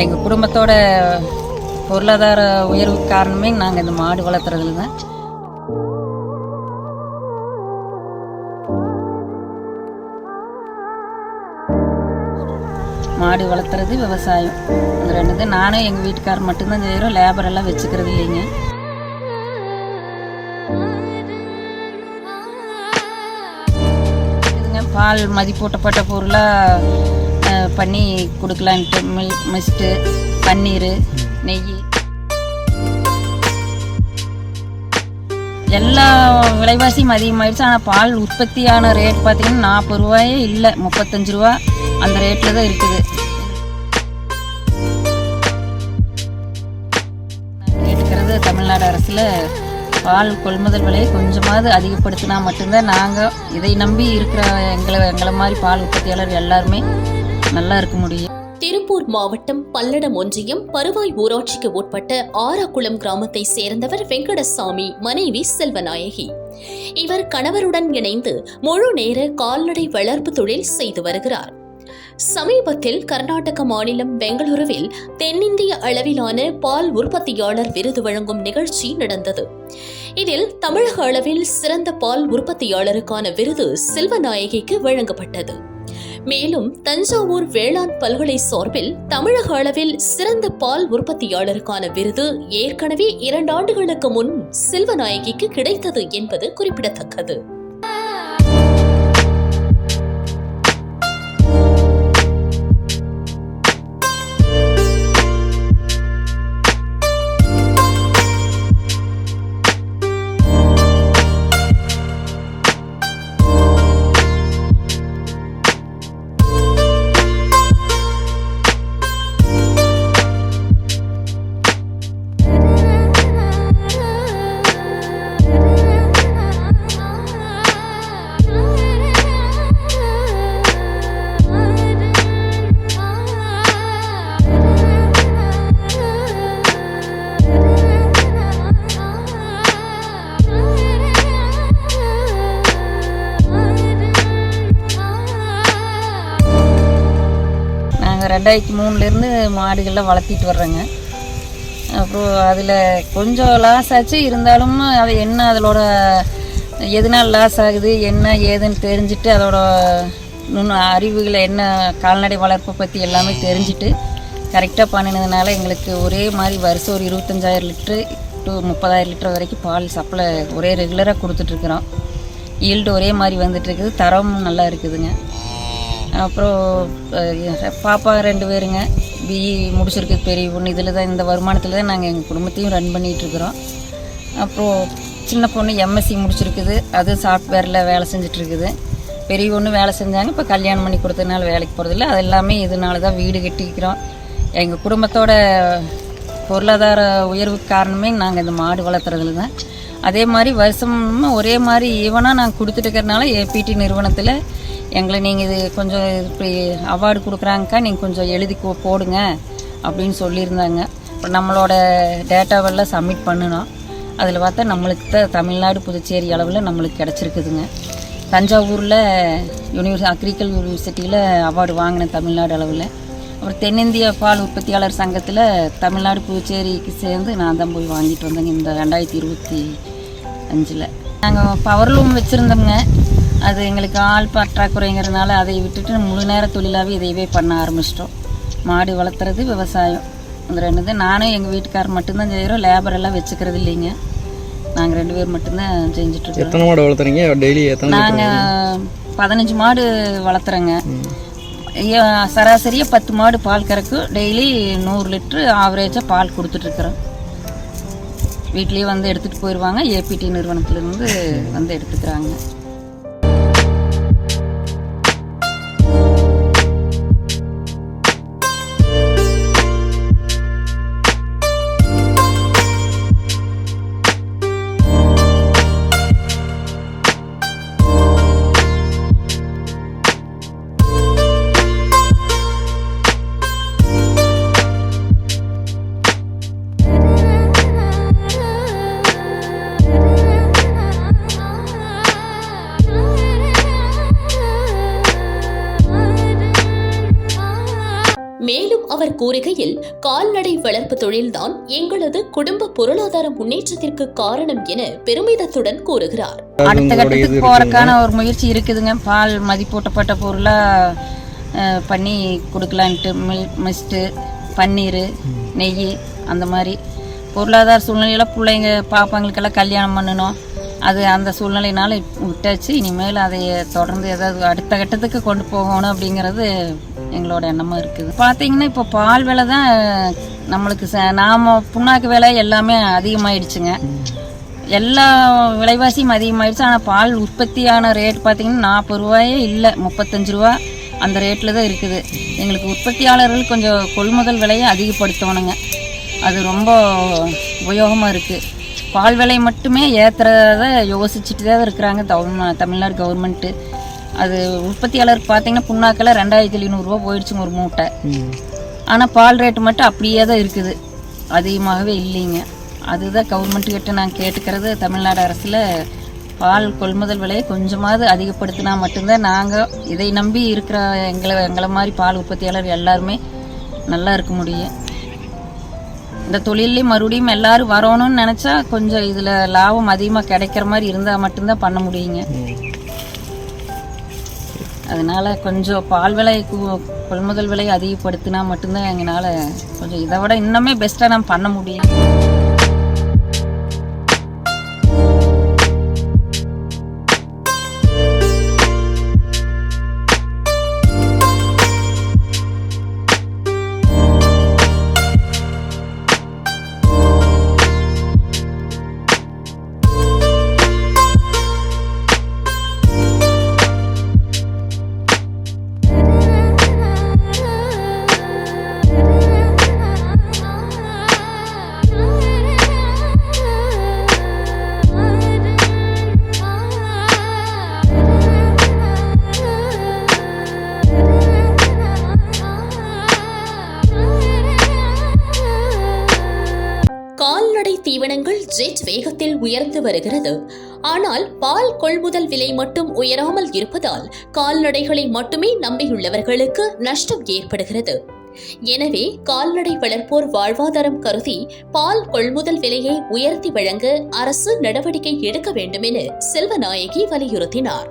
எங்கள் குடும்பத்தோட பொருளாதார உயர்வு காரணமே நாங்கள் இந்த மாடு வளர்த்துறதுல தான். மாடு வளர்த்துறது விவசாயம். இந்த ரெண்டு தான் நானும் எங்கள் வீட்டுக்காரர் மட்டும்தான் செய்கிறோம் லேபர் எல்லாம் வச்சுக்கிறது இல்லைங்க. இதுங்க பால் மதிப்பூட்டப்பட்ட பொருளாக பண்ணி கொடுக்கலான்ட்டு மில் மிஸ்ட்டு பன்னீர் நெய். எல்லா விலைவாசியும் அதிகமாயிடுச்சு. ஆனால் பால் உற்பத்தியான ரேட் பார்த்தீங்கன்னா நாற்பது ரூபாயே இல்லை. முப்பத்தஞ்சு ரூபா அந்த ரேட்டில் தான் இருக்குது. கேட்டுக்கிறது தமிழ்நாடு அரசில் பால் கொள்முதல் விலையை கொஞ்சமாவது அதிகப்படுத்தினா மட்டும்தான் நாங்கள் இதை நம்பி இருக்கிற எங்களை எங்களை மாதிரி பால் உற்பத்தியாளர் எல்லாருமே நல்லா இருக்க முடியும். திருப்பூர் மாவட்டம் பல்லடம் ஒன்றியம் பருவாய் ஊராட்சிக்கு உட்பட்ட ஆராக்குளம் கிராமத்தை சேர்ந்தவர் வெங்கடசாமி மனைவி செல்வநாயகி. இவர் கணவருடன் இணைந்து முழு நேர கால்நடை வளர்ப்பு தொழில் செய்து வருகிறார். சமீபத்தில் கர்நாடக மாநிலம் பெங்களூருவில் தென்னிந்திய அளவிலான பால் உற்பத்தியாளர் விருது வழங்கும் நிகழ்ச்சி நடந்தது. இதில் தமிழக அளவில் சிறந்த பால் உற்பத்தியாளருக்கான விருது செல்வநாயகிக்கு வழங்கப்பட்டது. மேலும் தஞ்சாவூர் வேளாண் பல்கலை சார்பில் தமிழக அளவில் சிறந்த பால் உற்பத்தியாளருக்கான விருது ஏற்கனவே இரண்டு ஆண்டுகளுக்கு முன் செல்வநாயகிக்கு கிடைத்தது என்பது குறிப்பிடத்தக்கது. ரெண்டாயிரத்தி மூணுலேருந்து மாடுகள்லாம் வளர்த்திட்டு வர்றோங்க. அப்புறம் அதில் கொஞ்சம் லாஸ் ஆச்சு. இருந்தாலும் அது என்ன அதோட எதனால் லாஸ் ஆகுது என்ன ஏதுன்னு தெரிஞ்சுட்டு அதோட நுண்ணு அறிவுகளை என்ன கால்நடை வளர்ப்பை பற்றி எல்லாமே தெரிஞ்சுட்டு கரெக்டாக பண்ணினதுனால எங்களுக்கு ஒரே மாதிரி வருஷம் ஒரு இருபத்தஞ்சாயிரம் லிட்ரு டு முப்பதாயிரம் லிட்டர் வரைக்கும் பால் சப்ளை ஒரே ரெகுலராக கொடுத்துட்ருக்குறோம் ஈல்டு ஒரே மாதிரி வந்துட்டுருக்குது தரமும் நல்லா இருக்குதுங்க. அப்புறம் பாப்பா ரெண்டு பேருங்க. பிஇ முடிச்சிருக்கு பெரிய பொண்ணு. இதில் தான் இந்த வருமானத்தில் தான் நாங்கள் எங்கள் குடும்பத்தையும் ரன் பண்ணிகிட்ருக்குறோம் அப்புறம் சின்ன பொண்ணு எம்எஸ்சி முடிச்சிருக்குது. அது சாஃப்ட்வேரில் வேலை செஞ்சிட்ருக்குது பெரிய பொண்ணு வேலை செஞ்சாங்க. இப்போ கல்யாணம் பண்ணி கொடுத்ததுனால வேலைக்கு போகிறதில்ல அது எல்லாமே இதனால தான் வீடு கட்டிக்கிறோம். எங்கள் குடும்பத்தோட பொருளாதார உயர்வுக்கு காரணமே நாங்கள் இந்த மாடு வளர்த்துறதுல தான் அதே மாதிரி வருஷமும் ஒரே மாதிரி ஈவனாக நாங்கள் கொடுத்துட்டு இருக்கிறனால ஏபிடி நிறுவனத்தில் எங்களை நீங்கள் இது கொஞ்சம் இப்படி அவார்டு கொடுக்குறாங்கக்கா நீங்கள் கொஞ்சம் எழுதி போடுங்க அப்படின்னு சொல்லியிருந்தாங்க. இப்போ நம்மளோட டேட்டாவெல்லாம் சப்மிட் பண்ணினோம் அதில் பார்த்தா நம்மளுக்கு தான் தமிழ்நாடு புதுச்சேரி அளவில் நம்மளுக்கு கிடச்சிருக்குதுங்க. தஞ்சாவூரில் யூனிவர்சி அக்ரிகல் யூனிவர்சிட்டியில் அவார்டு வாங்கினேன் தமிழ்நாடு அளவில். அப்புறம் தென்னிந்திய பால் உற்பத்தியாளர் சங்கத்தில் தமிழ்நாடு புதுச்சேரிக்கு சேர்ந்து நான் தான் போய் வாங்கிட்டு வந்தேங்க இந்த ரெண்டாயிரத்தி இருபத்தி அஞ்சில். நாங்கள் பவர் லூம் வச்சுருந்தோம்ங்க. அது எங்களுக்கு ஆள் பற்றாக்குறைங்கிறதுனால அதை விட்டுட்டு முழு நேர தொழிலாகவே இதையவே பண்ண ஆரம்பிச்சிட்டோம். மாடு வளர்த்துறது விவசாயம். இந்த ரெண்டு தான் நானும் எங்கள் வீட்டுக்காரர் மட்டும்தான் செய்கிறோம் லேபர் எல்லாம் வச்சுக்கிறது இல்லைங்க. நாங்கள் ரெண்டு பேர் மட்டும்தான் செஞ்சுட்ருக்கோம் எத்தனை மாடு வளர்த்துறீங்க? டெய்லி எத்தனை நாங்கள் பதினஞ்சு மாடு வளர்த்துறோங்க. ஐயா- சராசரியாக பத்து மாடு பால் கறக்கு டெய்லி நூறு லிட்ரு ஆவரேஜாக பால் கொடுத்துட்ருக்குறோம் வீட்லேயே வந்து எடுத்துகிட்டு போயிடுவாங்க ஏபிடி நிறுவனத்துலேருந்து வந்து எடுத்துக்கிறாங்க. கூறுகையில் கால்நடை வளர்ப்பு தொழில்தான் எங்களது குடும்ப பொருளாதார முன்னேற்றத்திற்கு காரணம் என பெருமிதத்துடன் கூறுகிறார். அடுத்த கட்டத்துக்கு. போறதுக்கான ஒரு முயற்சி இருக்குதுங்க. பால் மதிப்பூட்டப்பட்ட பொருளாக பண்ணி கொடுக்கலான்ட்டு மில் மிஸ்ட்டு பன்னீர் நெய் அந்த மாதிரி. பொருளாதார சூழ்நிலையில பிள்ளைங்க பாப்பாங்களுக்கெல்லாம் கல்யாணம் பண்ணணும். அது அந்த சூழ்நிலையினால விட்டாச்சு. இனிமேல் அதை தொடர்ந்து ஏதாவது அடுத்த கட்டத்துக்கு கொண்டு போகணும் அப்படிங்கிறது எங்களோட எண்ணமும் இருக்குது. பார்த்தீங்கன்னா இப்போ பால் விலை தான் நம்மளுக்கு ச நாம புண்ணாக்கு விலை எல்லாமே அதிகமாயிடுச்சுங்க. எல்லா விலைவாசியும் அதிகமாயிடுச்சு. ஆனால் பால் உற்பத்தியான ரேட் பார்த்தீங்கன்னா நாற்பது ரூபாயே இல்லை முப்பத்தஞ்சு ரூபா அந்த ரேட்டில் தான் இருக்குது. எங்களுக்கு உற்பத்தியாளர்கள் கொஞ்சம் கொள்முதல் விலையை அதிகப்படுத்தணுங்க. அது ரொம்ப உபயோகமாக இருக்குது பால் விலை மட்டுமே ஏற்றுறத யோசிச்சுட்டு தான் இருக்கிறாங்க. தமிழ் தமிழ்நாடு கவர்மெண்ட்டு அது உற்பத்தியாளருக்கு பார்த்தீங்கன்னா புண்ணாக்கில் ரெண்டாயிரத்தி எழுநூறுவா போயிடுச்சுங்க ஒரு மூட்டை. ஆனால் பால் ரேட்டு மட்டும் அப்படியே தான் இருக்குது. அதிகமாகவே இல்லைங்க. அதுதான் கவர்மெண்ட் கிட்ட நான் கேட்டுக்கிறது. தமிழ்நாடு அரசில் பால் கொள்முதல் விலையை கொஞ்சமாவது அதிகப்படுத்தினா மட்டும்தான் நாங்கள் இதை நம்பி இருக்கிற எங்களை எங்களை மாதிரி பால் உற்பத்தியாளர் எல்லாருமே நல்லா இருக்க முடியும். இந்த தொழிலே மறுபடியும் எல்லாரும் வரணும்னு நினச்சா கொஞ்சம் இதில் லாபம் அதிகமாக கிடைக்கிற மாதிரி இருந்தால் மட்டும்தான் பண்ண முடியுங்க. அதனால் கொஞ்சம் பால் விலை கு- கொள்முதல் விலை அதிகப்படுத்தினா மட்டும்தான் எங்களால் கொஞ்சம் இதை விட இன்னுமே பெஸ்ட்டாக நம்ம பண்ண முடியும். தீவனங்கள் ஜெட் வேகத்தில் உயர்ந்து வருகிறது. ஆனால் பால் கொள்முதல் விலை மட்டும் உயராமல் இருப்பதால் கால்நடைகளை மட்டுமே நம்பியுள்ளவர்களுக்கு நஷ்டம் ஏற்படுகிறது. எனவே கால்நடை வளர்ப்போர் வாழ்வாதாரம் கருதி பால் கொள்முதல் விலையை உயர்த்தி வழங்க அரசு நடவடிக்கை எடுக்க வேண்டும் என செல்வநாயகி வலியுறுத்தினார்.